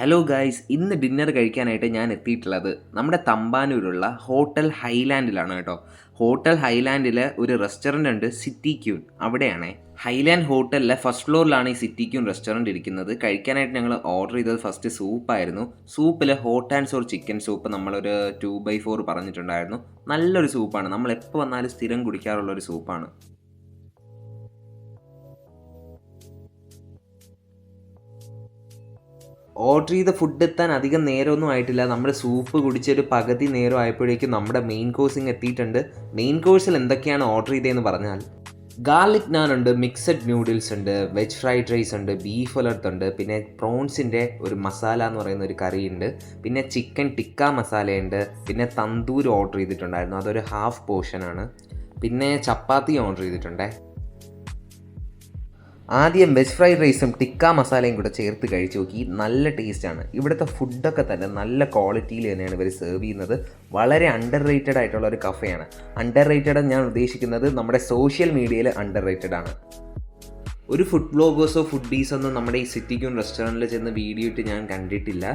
Hello guys ഇന്ന് dinner കഴിക്കാനായിട്ട് ഞാൻ എത്തിയിട്ടുള്ളത് നമ്മുടെ തമ്പാനൂരുള്ള ഹോട്ടൽ ഹൈലാൻഡിലാണ് കേട്ടോ. ഹോട്ടൽ ഹൈലാൻഡിലെ ഒരു റെസ്റ്റോറന്റ് ഉണ്ട് സിറ്റി ക്യൂൺ അവിടെയാണ് ഹൈലാൻഡ് ഹോട്ടലിലെ ഫസ്റ്റ് ഫ്ലോറിലാണ് ഈ സിറ്റി ക്യൂൺ റെസ്റ്റോറന്റ് ഇരിക്കുന്നത്. കഴിക്കാനായിട്ട് ഞങ്ങൾ ഓർഡർ ചെയ്തത് ഫസ്റ്റ് സൂപ്പായിരുന്നു സൂപ്പിൽ hot and sour chicken soup നമ്മളൊരു ടു ബൈ ഫോർ പറഞ്ഞിട്ടുണ്ടായിരുന്നു. നല്ലൊരു സൂപ്പാണ് നമ്മൾ എപ്പോൾ വന്നാലും സ്ഥിരം കുടിക്കാറുള്ള ഒരു സൂപ്പാണ് ഓർഡർ ചെയ്ത ഫുഡ് എത്താൻ അധികം നേരമൊന്നും ആയിട്ടില്ല. നമ്മുടെ സൂപ്പ് കുടിച്ചൊരു പകുതി നേരം ആയപ്പോഴേക്കും നമ്മുടെ മെയിൻ കോഴ്സിങ് എത്തിയിട്ടുണ്ട്. മെയിൻ കോഴ്സിൽ എന്തൊക്കെയാണ് ഓർഡർ ചെയ്തതെന്ന് പറഞ്ഞാൽ ഗാർലിക് നാൻ ഉണ്ട് മിക്സഡ് ന്യൂഡിൽസ് ഉണ്ട് വെജ് ഫ്രൈഡ് റൈസ് ഉണ്ട് ബീഫ് അലർത്ത് ഉണ്ട് പിന്നെ പ്രോൺസിന്റെ ഒരു മസാല എന്ന് പറയുന്ന ഒരു കറി ഉണ്ട് പിന്നെ ചിക്കൻ ടിക്ക മസാലയുണ്ട് പിന്നെ തന്തൂർ ഓർഡർ ചെയ്തിട്ടുണ്ടായിരുന്നു. അതൊരു ഹാഫ് പോർഷനാണ് പിന്നെ ചപ്പാത്തി ഓർഡർ ചെയ്തിട്ടുണ്ടേ. ആദ്യം വെജ് ഫ്രൈഡ് റൈസും ടിക്ക മസാലയും കൂടെ ചേർത്ത് കഴിച്ച് നോക്കി. നല്ല ടേസ്റ്റാണ് ഇവിടുത്തെ ഫുഡൊക്കെ തന്നെ നല്ല ക്വാളിറ്റിയിൽ തന്നെയാണ് ഇവർ സെർവ് ചെയ്യുന്നത്. വളരെ അണ്ടർ റേറ്റഡ് ആയിട്ടുള്ള ഒരു കഫയാണ് അണ്ടർ റേറ്റഡ് ഞാൻ ഉദ്ദേശിക്കുന്നത് നമ്മുടെ സോഷ്യൽ മീഡിയയിൽ അണ്ടർ റേറ്റഡ് ആണ്. ഒരു ഫുഡ് ബ്ലോഗേഴ്സോ ഫുഡീസോ ഒന്നും നമ്മുടെ ഈ സിറ്റിക്കും റെസ്റ്റോറന്റിൽ ചെന്ന് വീഡിയോ ഇട്ട് ഞാൻ കണ്ടിട്ടില്ല.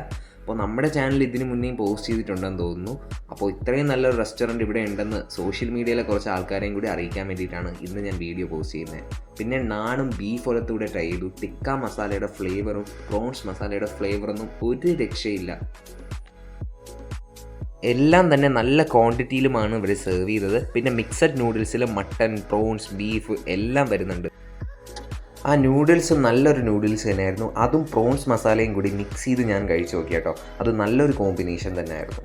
അപ്പോൾ നമ്മുടെ ചാനൽ ഇതിന് മുന്നേയും പോസ്റ്റ് ചെയ്തിട്ടുണ്ടെന്ന് തോന്നുന്നു. അപ്പോൾ ഇത്രയും നല്ലൊരു റെസ്റ്റോറന്റ് ഇവിടെ ഉണ്ടെന്ന് സോഷ്യൽ മീഡിയയിലെ കുറച്ച് ആൾക്കാരെയും കൂടി അറിയിക്കാൻ വേണ്ടിയിട്ടാണ് ഇന്ന് ഞാൻ വീഡിയോ പോസ്റ്റ് ചെയ്യുന്നത് പിന്നെ നാണും ബീഫ് ഒലത്തൂടെ ട്രൈ ചെയ്തു. ടിക്ക മസാലയുടെ ഫ്ലേവറും പ്രോൺസ് മസാലയുടെ ഫ്ലേവറൊന്നും ഒരു രക്ഷയില്ല. എല്ലാം തന്നെ നല്ല ക്വാണ്ടിറ്റിയിലുമാണ് ഇവർ സെർവ് ചെയ്തത്. പിന്നെ മിക്സഡ് നൂഡിൽസിൽ മട്ടൺ പ്രോൺസ് ബീഫ് എല്ലാം വരുന്നുണ്ട്. ആ നൂഡിൽസ് നല്ലൊരു നൂഡിൽസ് തന്നെയായിരുന്നു. അതും പ്രോൺസ് മസാലയും കൂടി മിക്സ് ചെയ്ത് ഞാൻ കഴിച്ചു നോക്കി കേട്ടോ അത് നല്ലൊരു കോമ്പിനേഷൻ തന്നെയായിരുന്നു.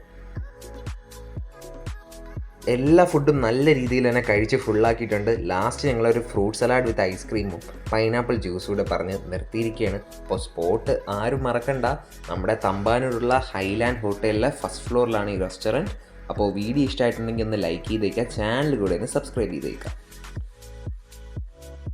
എല്ലാ ഫുഡും നല്ല രീതിയിൽ തന്നെ കഴിച്ച് ഫുള്ളാക്കിയിട്ടുണ്ട് ലാസ്റ്റ് ഞങ്ങളൊരു ഫ്രൂട്ട് സലാഡ് വിത്ത് ഐസ്ക്രീമും പൈനാപ്പിൾ ജ്യൂസും കൂടെ പറഞ്ഞ് നിർത്തിയിരിക്കുകയാണ്. അപ്പോൾ സ്പോട്ട് ആരും മറക്കണ്ട. നമ്മുടെ തമ്പാനൂരുള്ള ഹൈലാൻഡ് ഹോട്ടലിലെ ഫസ്റ്റ് ഫ്ലോറിലാണ് ഈ റെസ്റ്റോറന്റ് അപ്പോൾ വീഡിയോ ഇഷ്ടമായിട്ടുണ്ടെങ്കിൽ ഒന്ന് ലൈക്ക് ചെയ്തേക്കുക. ചാനൽ കൂടെ ഒന്ന് സബ്സ്ക്രൈബ് ചെയ്തേക്കുക.